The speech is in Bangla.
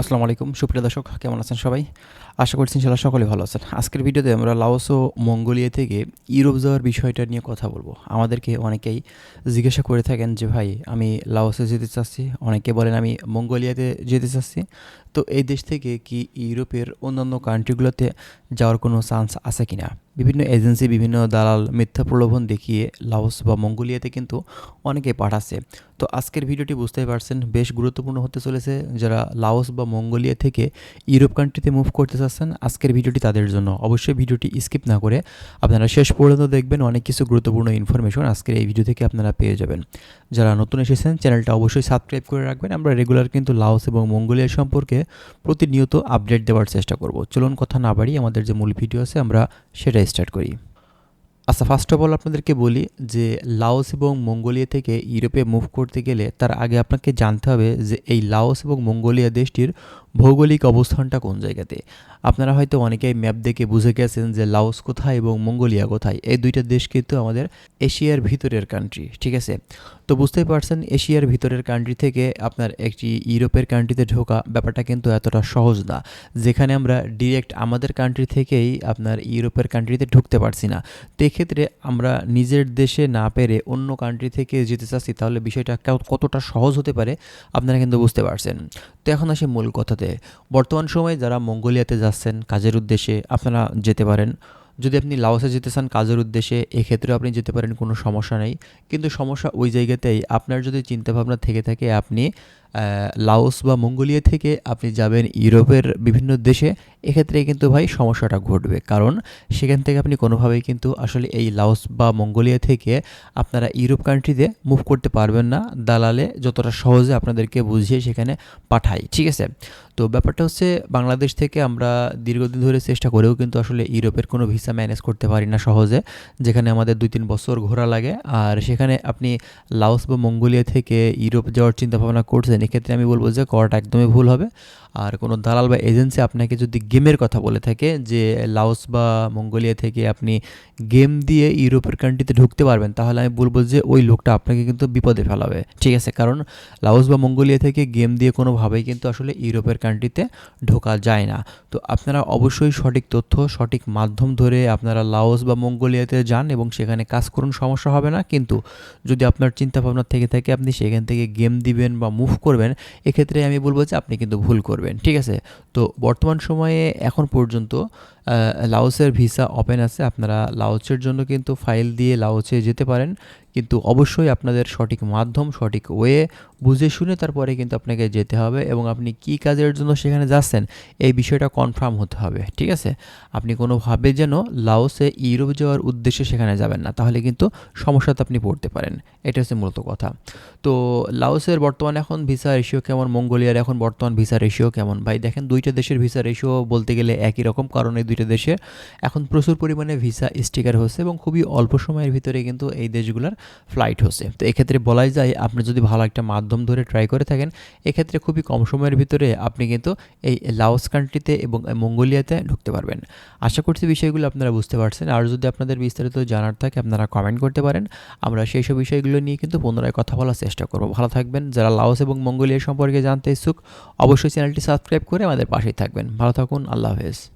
আসসালামু আলাইকুম, সুপ্রিয় দর্শক, কেমন আছেন সবাই? আশা করছি ইনশাল্লাহ সকলে ভালো আছেন। আজকের ভিডিওতে আমরা লাওস ও মঙ্গোলিয়া থেকে ইউরোপ যাওয়ার বিষয়টা নিয়ে কথা বলব। আমাদেরকে অনেকেই জিজ্ঞাসা করে থাকেন যে, ভাই, আমি লাওসে যেতে চাচ্ছি। অনেকে বলেন, আমি মঙ্গোলিয়াতে যেতে চাচ্ছি। তো এই দেশ থেকে কি ইউরোপের অন্যান্য কান্ট্রিগুলোতে যাওয়ার কোনো চান্স আছে কি না বিভিন্ন এজেন্সি, বিভিন্ন দালাল মিথ্যা প্রলোভন দেখিয়ে লাওস বা মঙ্গোলিয়াতে কিন্তু অনেকে পাঠাচ্ছে। তো আজকের ভিডিওটি বুঝতেই পারছেন, বেশ গুরুত্বপূর্ণ হতে চলেছে যারা লাওস বা মঙ্গোলিয়া থেকে ইউরোপ কান্ট্রিতে মুভ করতে চাচ্ছেন, আজকের ভিডিওটি তাদের জন্য। অবশ্যই ভিডিওটি স্কিপ না করে আপনারা শেষ পর্যন্ত দেখবেন অনেক কিছু গুরুত্বপূর্ণ ইনফরমেশন আজকের এই ভিডিও থেকে আপনারা পেয়ে যাবেন। যারা নতুন এসেছেন চ্যানেলটা অবশ্যই সাবস্ক্রাইব করে রাখবেন। আমরা রেগুলার কিন্তু লাওস এবং মঙ্গোলিয়া সম্পর্কে প্রতিনিয়ত আপডেট দেওয়ার চেষ্টা করব। চলুন কথা না বাড়ি আমাদের যে মূল ভিডিও আছে, আমরা সেটা স্টার্ট করি। আচ্ছা ফার্স্ট অফ অল আপনাদেরকে বলি যে লাওস এবং মঙ্গোলিয়া থেকে ইউরোপে মুভ করতে গেলে তার আগে আপনাকে জানতে হবে যে এই লাওস এবং মঙ্গোলিয়া দেশটির ভৌগোলিক অবস্থানটা কোন জায়গাতে? আপনারা হয়তো অনেকেই ম্যাপ দেখে বুঝে গেছেন যে লাওস কোথায় এবং মঙ্গোলিয়া কোথায়। এই দুইটা দেশ কিন্তু আমাদের এশিয়ার ভিতরের কান্ট্রি ঠিক আছে? তো বুঝতেই পারছেন, এশিয়ার ভিতরের কান্ট্রি থেকে আপনার একটি ইউরোপের কান্ট্রিতে ঢোকা ব্যাপারটা কিন্তু এতটা সহজ না, যেখানে আমরা ডিরেক্ট আমাদের কান্ট্রি থেকেই আপনার ইউরোপের কান্ট্রিতে ঢুকতে পারছি না। তো এক্ষেত্রে আমরা নিজের দেশে না পেরে অন্য কান্ট্রি থেকে যেতে চাচ্ছি, তাহলে বিষয়টা কতটা সহজ হতে পারে, আপনারা কিন্তু বুঝতে পারছেন। তো এখন আসি মূল কথাতে। বর্তমান সময়ে যারা মঙ্গোলিয়াতে যাচ্ছেন কাজের উদ্দেশ্যে আপনারা যেতে পারেন। যদি আপনি লাওসে যেতে চান কাজের উদ্দেশ্যে, এক্ষেত্রেও আপনি যেতে পারেন, কোনো সমস্যা নেই। কিন্তু সমস্যা ওই জায়গাতেই আপনার যদি চিন্তাভাবনা থেকে থাকে, আপনি লাওস বা মঙ্গোলিয়া থেকে আপনি যাবেন ইউরোপের বিভিন্ন দেশে, এক্ষেত্রে কিন্তু ভাই সমস্যাটা ঘটবে। কারণ সেখান থেকে আপনি কোনোভাবেই কিন্তু আসলে এই লাওস বা মঙ্গোলিয়া থেকে আপনারা ইউরোপ কান্ট্রিতে মুভ করতে পারবেন না। দালালে যতটা সহজে আপনাদেরকে বুঝিয়ে সেখানে পাঠাই। ঠিক আছে? তো ব্যাপারটা হচ্ছে, বাংলাদেশ থেকে আমরা দীর্ঘদিন ধরে চেষ্টা করেও কিন্তু আসলে ইউরোপের কোনো ভিসা ম্যানেজ করতে পারি না সহজে, যেখানে আমাদের দুই তিন বছর ঘোরা লাগে। আর সেখানে আপনি লাওস বা মঙ্গোলিয়া থেকে ইউরোপ যাওয়ার চিন্তাভাবনা করছেন, এক্ষেত্রে আমি বলব যে করাটা একদমই ভুল হবে। আর কোনো দালাল বা এজেন্সি আপনাকে যদি গেমের কথা বলে থাকে, যে লাওস বা মঙ্গোলিয়া থেকে আপনি গেম দিয়ে ইউরোপের কান্ট্রিতে ঢুকতে পারবেন, তাহলে আমি বলব যে ওই লোকটা আপনাকে কিন্তু বিপদে ফেলাবে। ঠিক আছে, কারণ লাওস বা মঙ্গোলিয়া থেকে গেম দিয়ে কোনোভাবেই কিন্তু আসলে ইউরোপের কান্ট্রিতে ঢোকা যায় না। তো আপনারা অবশ্যই সঠিক তথ্য, সঠিক মাধ্যম ধরে আপনারা লাওস বা মঙ্গোলিয়াতে যান এবং সেখানে কাজ করুন, সমস্যা হবে না। কিন্তু যদি আপনার চিন্তাভাবনা থেকে থাকে, আপনি সেখান থেকে গেম দিবেন বা মুভ করবেন, এক্ষেত্রে আমি বলব যে আপনি কিন্তু ভুল করবেন, ঠিক আছে? তো বর্তমান সময়ে এখন পর্যন্ত লাওসের ভিসা ওপেন আছে। আপনারা লাওসের জন্য কিন্তু ফাইল দিয়ে লাওসে যেতে পারেন। কিন্তু অবশ্যই আপনাদের সঠিক মাধ্যম, সঠিক ওয়ে বুঝে শুনে তারপরে কিন্তু আপনাকে যেতে হবে এবং আপনি কি কাজের জন্য সেখানে যাচ্ছেন, এই বিষয়টা কনফার্ম হতে হবে, ঠিক আছে? আপনি কোনোভাবে যেন লাওসে ইউরোপ যাওয়ার উদ্দেশ্যে সেখানে যাবেন না, তাহলে কিন্তু সমস্যাতে আপনি পড়তে পারেন, এটা হচ্ছে মূলত কথা। তো লাওসের বর্তমানে এখন ভিসা রেশিও কেমন, মঙ্গোলিয়ার এখন বর্তমান ভিসা রেশিও কেমন? ভাই, দেখেন দুইটা দেশের ভিসা রেশিও বলতে গেলে একই রকম, কারণ এই দুইটা দেশে এখন প্রচুর পরিমাণে ভিসা স্টিকার হচ্ছে এবং খুবই অল্প সময়ের ভিতরে কিন্তু এই দেশগুলোর ফ্লাইট হচ্ছে তো এক্ষেত্রে বলাই যায়, আপনি যদি ভালো একটা মাধ্যম ধরে ট্রাই করে থাকেন, এক্ষেত্রে খুবই কম সময়ের ভিতরে আপনি কিন্তু এই লাওস কান্ট্রিতে এবং মঙ্গোলিয়াতে ঢুকতে পারবেন। আশা করছি বিষয়গুলো আপনারা বুঝতে পারছেন। আর যদি আপনাদের বিস্তারিত জানার থাকে, আপনারা কমেন্ট করতে পারেন। আমরা সেই সব বিষয়গুলো নিয়ে কিন্তু পুনরায় কথা বলার চেষ্টা করব। ভালো থাকবেন। যারা লাওস এবং মঙ্গোলিয়া সম্পর্কে জানতে ইচ্ছুক, অবশ্যই চ্যানেলটি সাবস্ক্রাইব করে আমাদের পাশেই থাকবেন। ভালো থাকুন। আল্লাহ হাফেজ।